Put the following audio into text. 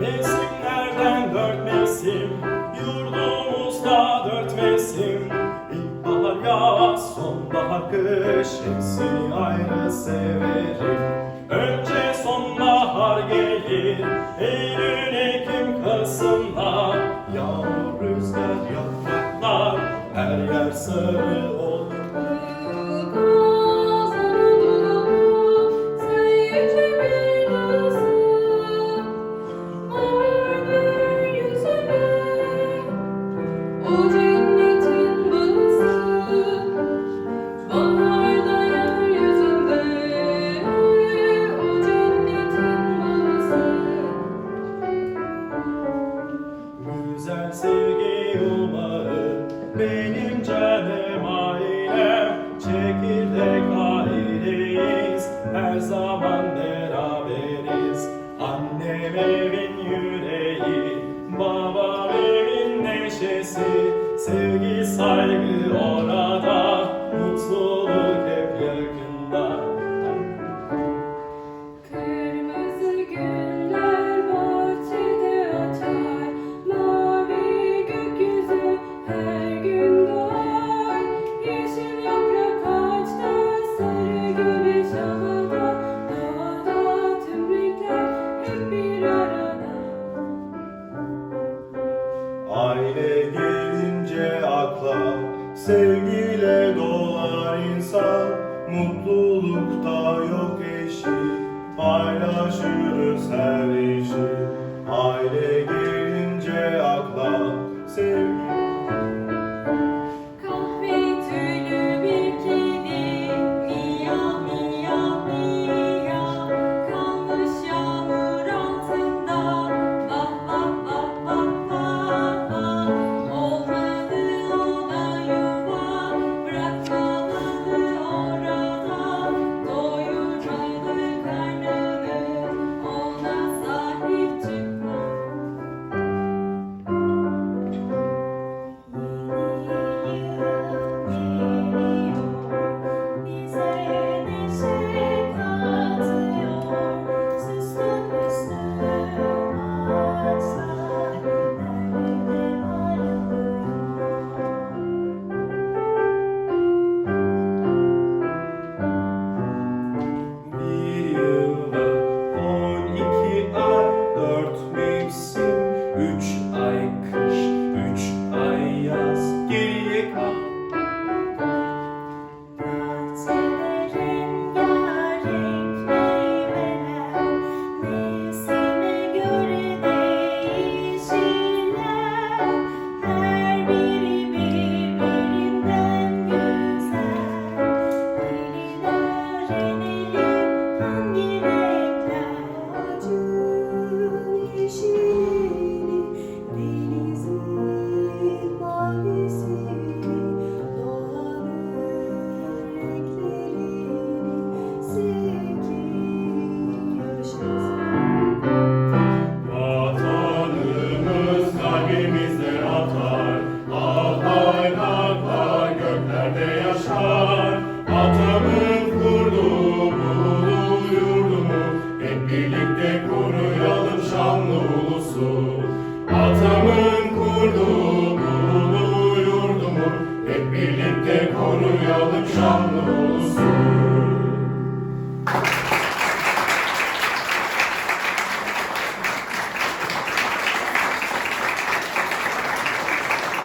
Mevsimlerden dört mevsim Yurdumuzda dört mevsim. İlkbahar yaz, sonbahar kış Hepsini ayrı severim. Önce sonbahar gelir Eylül, Ekim, Kasım'da. Yağmur, rüzgar, yapraklar Her yer sarı. güzel sevgi yumağı benim canım ailem çekirdek aileyiz her zaman beraberiz. Annem evin yüreği babam evin neşesi. zeige Sevgiyle dolar insan Mutlulukta yok eşi. Paylaşırız her üç ay kış.